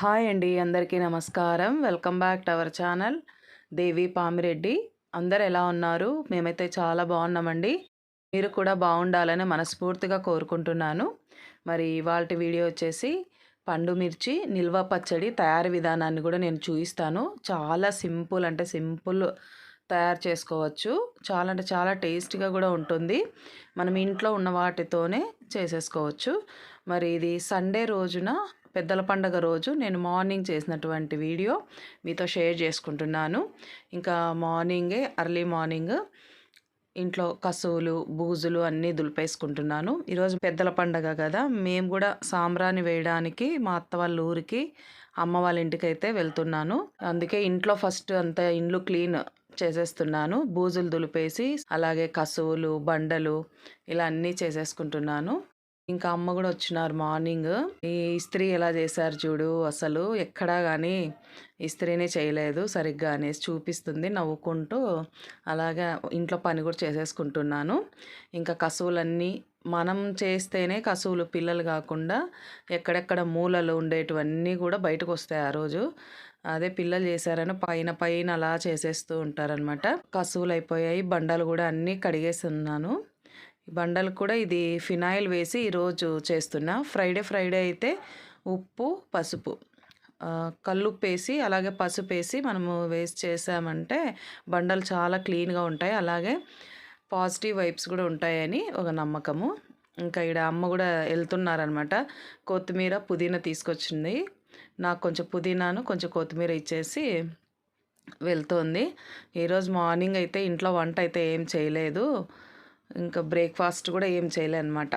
Hi అండి అందరికీ నమస్కారం. Welcome back to our channel. Devi Pamireddy. అందరు ఎలా ఉన్నారు? మేమైతే చాలా బాగున్నామండి. మీరు కూడా బాగుండాలని మనస్ఫూర్తిగా కోరుకుంటున్నాను. మరి ఇవాళ వీడియో వచ్చేసి పండు మిర్చి నిల్వ పచ్చడి తయారీ విధానాన్ని కూడా నేను చూపిస్తాను చాలా సింపుల్ అంటే సింపుల్ తయారు చేసుకోవచ్చు. చాలా అంటే చాలా టేస్టీగా కూడా ఉంటుంది. మనం ఇంట్లో ఉన్న వాటితోనే చేసేసుకోవచ్చు. మరి ఇది సండే రోజున పెద్దల పండగ రోజు నేను మార్నింగ్ చేసినటువంటి వీడియో మీతో షేర్ చేసుకుంటున్నాను. ఇంకా మార్నింగే అర్లీ మార్నింగ్ ఇంట్లో కసువులు బూజులు అన్నీ దులిపేసుకుంటున్నాను. ఈరోజు పెద్దల పండగ కదా మేము కూడా సాంబ్రాణి వేయడానికి మా అత్త వాళ్ళ ఊరికి అమ్మ వాళ్ళ ఇంటికి అయితే వెళ్తున్నాను. అందుకే ఇంట్లో ఫస్ట్ అంతా ఇండ్లు క్లీన్ చేసేస్తున్నాను. బూజులు దులిపేసి అలాగే కసువులు బండలు ఇలా అన్నీ చేసేసుకుంటున్నాను. ఇంకా అమ్మ కూడా వచ్చినారు మార్నింగ్. ఈ ఇస్త్రీ ఎలా చేశారు చూడు అసలు? ఎక్కడా కానీ ఇస్త్రీనే చేయలేదు సరిగ్గా అనేసి చూపిస్తుంది నవ్వుకుంటూ. అలాగా ఇంట్లో పని కూడా చేసేసుకుంటున్నాను. ఇంకా కసువులన్నీ మనం చేస్తేనే కసువులు పిల్లలు కాకుండా ఎక్కడెక్కడ మూలలు ఉండేటివన్నీ కూడా బయటకు వస్తాయి ఆ రోజు. అదే పిల్లలు చేశారని పైన పైన అలా చేసేస్తూ ఉంటారనమాట కసువులు అయిపోయాయి బండలు కూడా అన్నీ కడిగేస్తున్నాను. బండలు కూడా ఇది ఫినాయిల్ వేసి ఈరోజు చేస్తున్నా. ఫ్రైడే ఫ్రైడే అయితే ఉప్పు పసుపు. కల్లుప్పు వేసి అలాగే పసుపు వేసి మనము వేస్ట్ చేసామంటే బండలు చాలా క్లీన్గా ఉంటాయి. అలాగే పాజిటివ్ వైబ్స్ కూడా ఉంటాయని ఒక నమ్మకము. ఇంకా ఇక్కడ అమ్మ కూడా వెళ్తున్నారనమాట. కొత్తిమీర పుదీనా తీసుకొచ్చింది. నాకు కొంచెం పుదీనాను కొంచెం కొత్తిమీర ఇచ్చేసి వెళ్తుంది. ఈరోజు మార్నింగ్ అయితే ఇంట్లో వంట అయితే ఏం చేయలేదు. ఇంకా బ్రేక్ఫాస్ట్ కూడా ఏం చేయలే అనమాట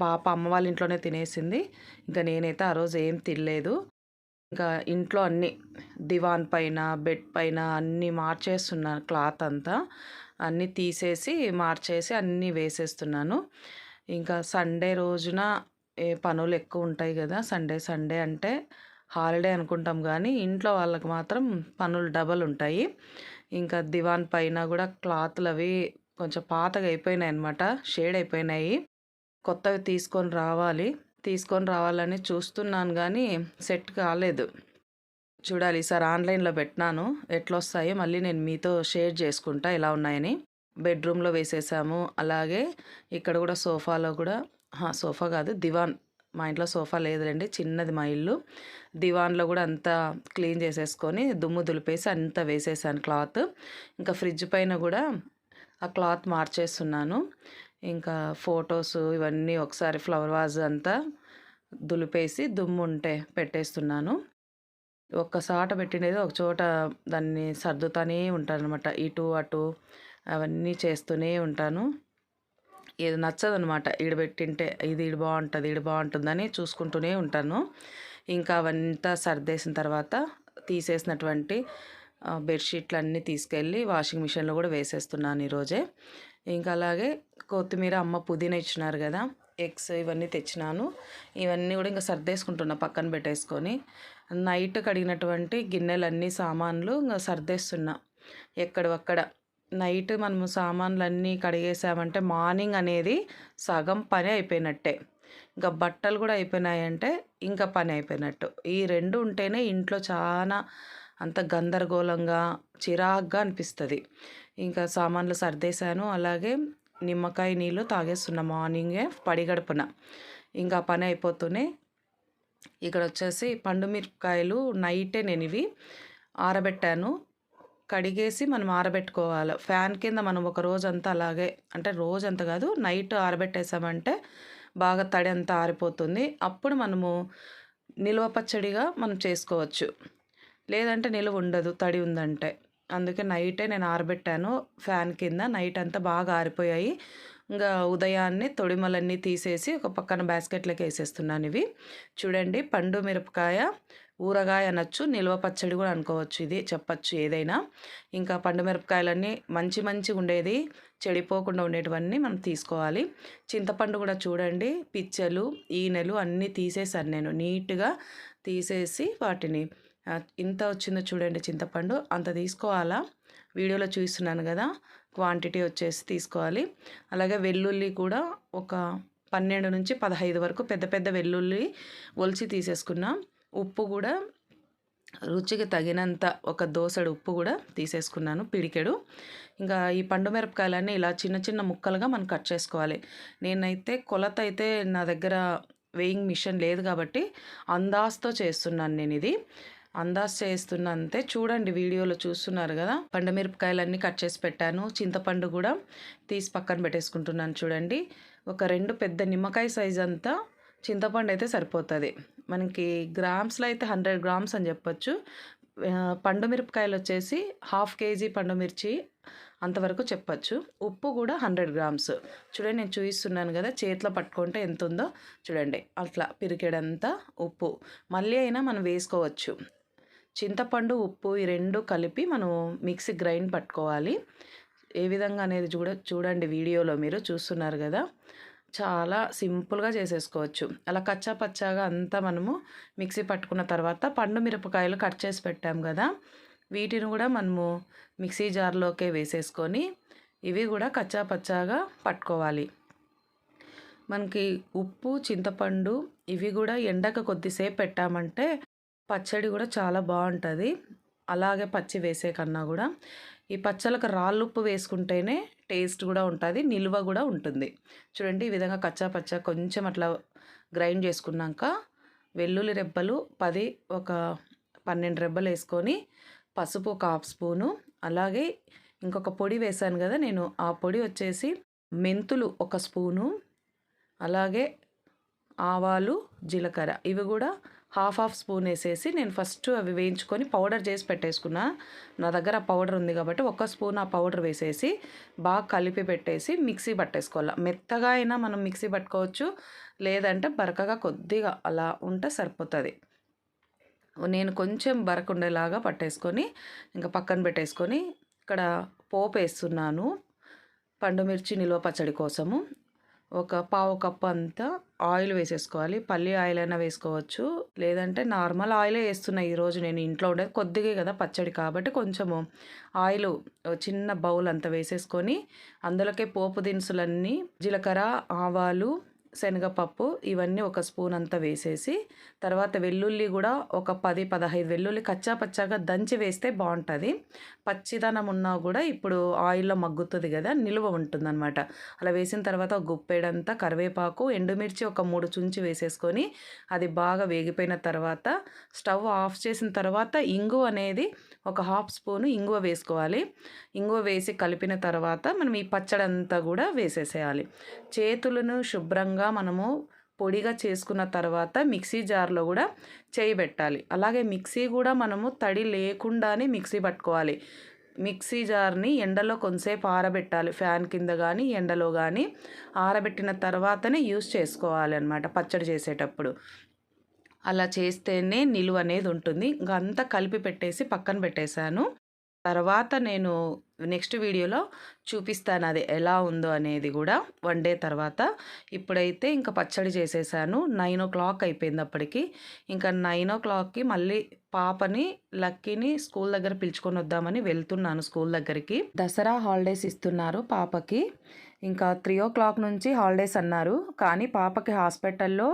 పాప అమ్మ వాళ్ళ ఇంట్లోనే తినేసింది. ఇంకా నేనైతే ఆ రోజు ఏం తినలేదు. ఇంకా ఇంట్లో అన్ని దివాన్ పైన బెడ్ పైన అన్నీ మార్చేస్తున్నాను క్లాత్ అంతా. అన్నీ తీసేసి మార్చేసి అన్నీ వేసేస్తున్నాను. ఇంకా సండే రోజున ఏ పనులు ఎక్కువ ఉంటాయి కదా సండే సండే అంటే హాలిడే అనుకుంటాం కానీ ఇంట్లో వాళ్ళకి మాత్రం పనులు డబల్ ఉంటాయి. ఇంకా దివాన్ పైన కూడా క్లాత్లు అవి కొంచెం పాతగా అయిపోయినాయి అనమాట షేడ్ అయిపోయినాయి. కొత్తవి తీసుకొని రావాలి. తీసుకొని రావాలని చూస్తున్నాను కానీ సెట్ కాలేదు. చూడాలి ఈసారి ఆన్లైన్లో పెట్టినాను. ఎట్లా వస్తాయో మళ్ళీ నేను మీతో షేర్ చేసుకుంటా ఎలా ఉన్నాయని. బెడ్రూమ్లో వేసేసాము. అలాగే ఇక్కడ కూడా సోఫాలో కూడా సోఫా కాదు దివాన్. మా ఇంట్లో సోఫా లేదులేండి చిన్నది మా ఇల్లు. దివాన్లో కూడా అంతా క్లీన్ చేసేసుకొని దుమ్ము దులిపేసి అంతా వేసేసాను క్లాత్. ఇంకా ఫ్రిడ్జ్ పైన కూడా ఆ క్లాత్ మార్చేస్తున్నాను ఇంకా ఫొటోస్ ఇవన్నీ ఒకసారి ఫ్లవర్ వాజ్ అంతా దులిపేసి దుమ్ము ఉంటే పెట్టేస్తున్నాను ఒక్కసాట పెట్టినది ఒక చోట దాన్ని సర్దుతానే ఉంటాను అనమాట ఇటు అటు అవన్నీ చేస్తూనే ఉంటాను. ఏది నచ్చదనమాట ఈడ పెట్టింటే ఇది ఈడు బాగుంటుంది ఈడు బాగుంటుందని చూసుకుంటూనే ఉంటాను. ఇంకా అవంతా సర్దేసిన తర్వాత తీసేసినటువంటి బెడ్షీట్లు అన్నీ తీసుకెళ్ళి వాషింగ్ మిషన్లో కూడా వేసేస్తున్నాను ఈరోజే. ఇంకా అలాగే కొత్తిమీర అమ్మ పుదీనా ఇచ్చినారు కదా ఎగ్స్ ఇవన్నీ తెచ్చినాను. ఇవన్నీ కూడా ఇంకా సర్దేసుకుంటున్నా పక్కన పెట్టేసుకొని. నైట్ కడిగినటువంటి గిన్నెలన్నీ సామాన్లు ఇంకా సర్దేస్తున్నా ఎక్కడక్కడ నైట్ మనము సామాన్లు అన్నీ కడిగేసామంటే మార్నింగ్ అనేది సగం పని అయిపోయినట్టే. ఇంకా బట్టలు కూడా అయిపోయినాయంటే ఇంకా పని అయిపోయినట్టు. ఈ రెండు ఉంటేనే ఇంట్లో చాలా అంత గందరగోళంగా చిరాగ్గా అనిపిస్తుంది. ఇంకా సామాన్లు సర్దేశాను. అలాగే నిమ్మకాయ నీళ్ళు తాగేస్తున్నా మార్నింగే పడిగడుపున. ఇంకా పని అయిపోతూనే ఇక్కడ వచ్చేసి పండు మిరపకాయలు నైటే నేను ఇవి ఆరబెట్టాను. కడిగేసి మనం ఆరబెట్టుకోవాలి. ఫ్యాన్ కింద మనం ఒక రోజంతా అలాగే అంటే రోజంతా కాదు నైట్ ఆరబెట్టేసామంటే బాగా తడి అంతా ఆరిపోతుంది. అప్పుడు మనము నిల్వ పచ్చడిగా మనం చేసుకోవచ్చు. లేదంటే నిలువ ఉండదు తడి ఉందంటే. అందుకే నైటే నేను ఆరబెట్టాను ఫ్యాన్ కింద. నైట్ అంతా బాగా ఆరిపోయాయి. ఇంకా ఉదయాన్నే తొడిమలన్నీ తీసేసి ఒక పక్కన బాస్కెట్లోకి వేసేస్తున్నాను ఇవి. చూడండి పండు మిరపకాయ ఊరగాయ అనొచ్చు నిల్వ పచ్చడి కూడా అనుకోవచ్చు ఇది చెప్పచ్చు ఏదైనా. ఇంకా పండు మిరపకాయలన్నీ మంచి మంచిగా ఉండేది చెడిపోకుండా ఉండేటివన్నీ మనం తీసుకోవాలి. చింతపండు కూడా చూడండి పిచ్చలు ఈనెలు అన్నీ తీసేసాను నేను. నీట్గా తీసేసి వాటిని ఇంత వచ్చిందో చూడండి చింతపండు. అంత తీసుకోవాలా? వీడియోలో చూస్తున్నాను కదా క్వాంటిటీ వచ్చేసి తీసుకోవాలి. అలాగే వెల్లుల్లి కూడా ఒక పన్నెండు నుంచి పదహైదు వరకు పెద్ద పెద్ద వెల్లుల్లి ఒలిచి తీసేసుకున్నాం. ఉప్పు కూడా రుచికి తగినంత ఒక దోసడు ఉప్పు కూడా తీసేసుకున్నాను పిడికెడు. ఇంకా ఈ పండు మిరపకాయలన్నీ ఇలా చిన్న చిన్న ముక్కలుగా మనం కట్ చేసుకోవాలి. నేనైతే కొలత అయితే నా దగ్గర వేయింగ్ మిషన్ లేదు కాబట్టి అందాస్తో చేస్తున్నాను నేను ఇది. అందాజ్ చేస్తున్నా అంతే చూడండి వీడియోలో చూస్తున్నారు కదా. పండు మిరపకాయలన్నీ కట్ చేసి పెట్టాను. చింతపండు కూడా తీసి పక్కన పెట్టేసుకుంటున్నాను చూడండి. ఒక రెండు పెద్ద నిమ్మకాయ సైజ్ అంతా చింతపండు అయితే సరిపోతుంది. మనకి గ్రామ్స్లో అయితే హండ్రెడ్ గ్రామ్స్ అని చెప్పొచ్చు. పండు మిరపకాయలు వచ్చేసి హాఫ్ కేజీ పండు మిర్చి అంతవరకు చెప్పచ్చు. ఉప్పు కూడా హండ్రెడ్ గ్రామ్స్. చూడండి నేను చూపిస్తున్నాను కదా చేతిలో పట్టుకుంటే ఎంత ఉందో చూడండి అట్లా పిరికెడంతా ఉప్పు. మళ్ళీ అయినా మనం వేసుకోవచ్చు. చింతపండు ఉప్పు ఈ రెండు కలిపి మనం మిక్సీ గ్రైండ్ పట్టుకోవాలి. ఏ విధంగా అనేది చూడ చూడండి వీడియోలో మీరు చూస్తున్నారు కదా. చాలా సింపుల్గా చేసేసుకోవచ్చు. అలా కచ్చా పచ్చాగా అంతా మనము మిక్సీ పట్టుకున్న తర్వాత పండు మిరపకాయలు కట్ చేసి పెట్టాం కదా. వీటిని కూడా మనము మిక్సీ జార్లోకే వేసేసుకొని ఇవి కూడా కచ్చా పచ్చాగా పట్టుకోవాలి. మనకి ఉప్పు చింతపండు ఇవి కూడా ఎండక కొద్దిసేపు పెట్టామంటే పచ్చడి కూడా చాలా బాగుంటుంది. అలాగే పచ్చి వేసే కన్నా కూడా. ఈ పచ్చళ్ళకు రాళ్ళు ఉప్పు వేసుకుంటేనే టేస్ట్ కూడా ఉంటుంది నిల్వ కూడా ఉంటుంది. చూడండి ఈ విధంగా కచ్చా పచ్చా కొంచెం అట్లా గ్రైండ్ చేసుకున్నాక వెల్లుల్లి రెబ్బలు పది ఒక పన్నెండు రెబ్బలు వేసుకొని పసుపు ఒక హాఫ్ స్పూను. అలాగే ఇంకొక పొడి వేశాను కదా నేను ఆ పొడి వచ్చేసి మెంతులు ఒక స్పూను. అలాగే ఆవాలు జీలకర్ర ఇవి కూడా హాఫ్ హాఫ్ స్పూన్ వేసేసి నేను ఫస్ట్ అవి వేయించుకొని పౌడర్ చేసి పెట్టేసుకున్నా. నా దగ్గర పౌడర్ ఉంది కాబట్టి ఒక స్పూన్ ఆ పౌడర్ వేసేసి బాగా కలిపి పెట్టేసి మిక్సీ పట్టేసుకోవాలి. మెత్తగా అయినా మనం మిక్సీ పట్టుకోవచ్చు. లేదంటే బరకగా కొద్దిగా అలా ఉంటే సరిపోతుంది. నేను కొంచెం బరకుండేలాగా పట్టేసుకొని ఇంకా పక్కన పెట్టేసుకొని ఇక్కడ పోపు వేస్తున్నాను. పండుమిర్చి నిల్వ పచ్చడి కోసము. ఒక పావు కప్పు అంతా ఆయిల్ వేసేసుకోవాలి. పల్లి ఆయిల్ అయినా వేసుకోవచ్చు. లేదంటే నార్మల్ ఆయిలే వేస్తున్నా ఈరోజు నేను ఇంట్లో ఉండేది కొద్దిగా కదా పచ్చడి కాబట్టి కొంచెము ఆయిల్ చిన్న బౌల్ అంతా వేసేసుకొని అందులోకే పోపు దినుసులన్నీ జీలకర్ర ఆవాలు శనగపప్పు ఇవన్నీ ఒక స్పూన్ అంతా వేసేసి తర్వాత వెల్లుల్లి కూడా ఒక పది పదహైదు వెల్లుల్లి కచ్చా పచ్చాగా దంచి వేస్తే బాగుంటుంది. పచ్చిదనం ఉన్నా కూడా ఇప్పుడు ఆయిల్లో మగ్గుతుంది కదా నిలువ ఉంటుందన్నమాట. అలా వేసిన తర్వాత ఒక గుప్పెడంతా కరివేపాకు ఎండుమిర్చి ఒక మూడు చుంచి వేసేసుకొని అది బాగా వేగిపోయిన తర్వాత స్టవ్ ఆఫ్ చేసిన తర్వాత ఇంగు అనేది ఒక హాఫ్ స్పూను ఇంగువ వేసుకోవాలి. ఇంగువ వేసి కలిపిన తర్వాత మనం ఈ పచ్చడంతా కూడా వేసేసేయాలి. చేతులను శుభ్రంగా మనము పొడిగా చేసుకున్న తర్వాత మిక్సీ జార్లో కూడా చేయి పెట్టాలి. అలాగే మిక్సీ కూడా మనము తడి లేకుండానే మిక్సీ పట్టుకోవాలి. మిక్సీ జార్ని ఎండలో కొంతసేపు ఆరబెట్టాలి. ఫ్యాన్ కింద కానీ ఎండలో కానీ ఆరబెట్టిన తర్వాతనే యూస్ చేసుకోవాలి అనమాట పచ్చడి చేసేటప్పుడు. అలా చేస్తేనే నిలువ అనేది ఉంటుంది. ఇంకా అంతా కలిపి పెట్టేసి పక్కన పెట్టేశాను. తర్వాత నేను నెక్స్ట్ వీడియోలో చూపిస్తాను అది ఎలా ఉందో అనేది కూడా వన్ డే తర్వాత. ఇప్పుడైతే ఇంకా పచ్చడి చేసేసాను. నైన్ ఓ క్లాక్ అయిపోయింది అప్పటికి. ఇంకా నైన్ ఓ క్లాక్కి మళ్ళీ పాపని లక్కీని స్కూల్ దగ్గర పిలుచుకొని వద్దామని వెళ్తున్నాను స్కూల్ దగ్గరికి. దసరా హాలిడేస్ ఇస్తున్నారు పాపకి. ఇంకా త్రీ ఓ క్లాక్ నుంచి హాలిడేస్ అన్నారు. కానీ పాపకి హాస్పిటల్లో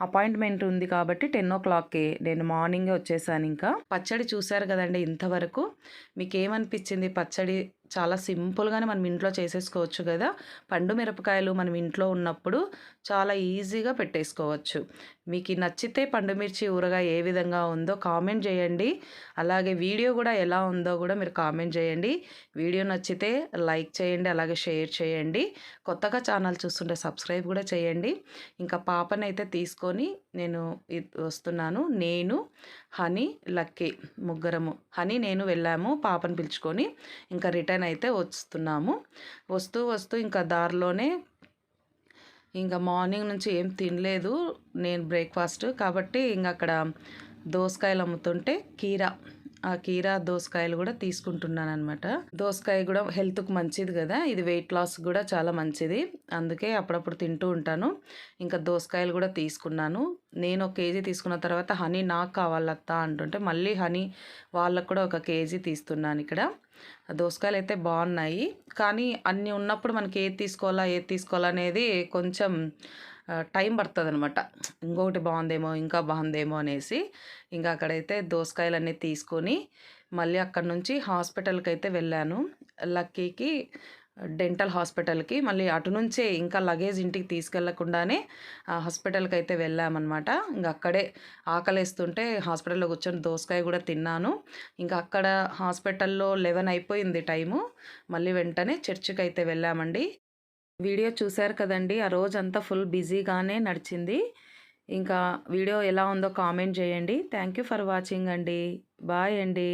అపాయింట్మెంట్ ఉంది కాబట్టి టెన్ ఓ క్లాక్కి. నేను మార్నింగే వచ్చేసాను ఇంకా. పచ్చడి చూశారు కదండి ఇంతవరకు. మీకు ఏమనిపించింది పచ్చడి చాలా సింపుల్గానే మనం ఇంట్లో చేసేసుకోవచ్చు కదా. పండు మిరపకాయలు మనం ఇంట్లో ఉన్నప్పుడు చాలా ఈజీగా పెట్టేసుకోవచ్చు. మీకు నచ్చితే పండు మిర్చి ఊరగా ఏ విధంగా ఉందో కామెంట్ చేయండి. అలాగే వీడియో కూడా ఎలా ఉందో కూడా మీరు కామెంట్ చేయండి. వీడియో నచ్చితే లైక్ చేయండి అలాగే షేర్ చేయండి. కొత్తగా ఛానల్ చూస్తుంటే సబ్స్క్రైబ్ కూడా చేయండి. ఇంకా పాపనైతే తీసుకొని నేను వస్తున్నాను. నేను హనీ లక్కీ ముగ్గురము. హనీ నేను వెళ్ళాము పాపను పిలుచుకొని. ఇంకా రిటర్న్ అయితే వస్తున్నాము. వస్తూ వస్తూ ఇంకా దారిలోనే ఇంకా మార్నింగ్ నుంచి ఏం తినలేదు. నేను బ్రేక్ఫాస్ట్ కాబట్టి ఇంక అక్కడ దోసకాయలు అమ్ముతుంటే కీరా. ఆ కీరా దోసకాయలు కూడా తీసుకుంటున్నాను అనమాట దోసకాయ కూడా హెల్త్కి మంచిది కదా ఇది వెయిట్ లాస్ కూడా చాలా మంచిది. అందుకే అప్పుడప్పుడు తింటూ ఉంటాను. ఇంకా దోసకాయలు కూడా తీసుకున్నాను. నేను ఒక కేజీ తీసుకున్న తర్వాత హనీ నాకు కావాలత్తా అంటుంటే మళ్ళీ హనీ వాళ్ళకు కూడా ఒక కేజీ తీస్తున్నాను ఇక్కడ. దోసకాయలు అయితే బాగున్నాయి. కానీ అన్నీ ఉన్నప్పుడు మనకి ఏది తీసుకోవాలా ఏది తీసుకోవాలనేది కొంచెం టైం పడుతుంది అనమాట ఇంకొకటి బాగుందేమో ఇంకా బాగుందేమో అనేసి. ఇంకా అక్కడైతే దోసకాయలన్నీ తీసుకొని, మళ్ళీ అక్కడి నుంచి హాస్పిటల్కి అయితే వెళ్ళాను. లక్కీకి డెంటల్ హాస్పిటల్‌కి. మళ్ళీ అటు నుంచే ఇంకా లగేజ్ ఇంటికి తీసుకెళ్ళకుండానే హాస్పిటల్కి అయితే వెళ్ళామనమాట. ఇంకా అక్కడే ఆకలేస్తుంటే హాస్పిటల్‌లో కూర్చొని దోసకాయ కూడా తిన్నాను. ఇంకా అక్కడ హాస్పిటల్‌లో 11 అయిపోయింది టైము. మళ్ళీ వెంటనే చర్చికి అయితే వెళ్ళామండి. వీడియో చూశారు కదండీ! ఆ రోజంతా ఫుల్ బిజీగానే నడిచింది. ఇంకా వీడియో ఎలా ఉందో కామెంట్ చేయండి థ్యాంక్ యూ ఫర్ వాచింగ్ అండి. బాయ్ అండి.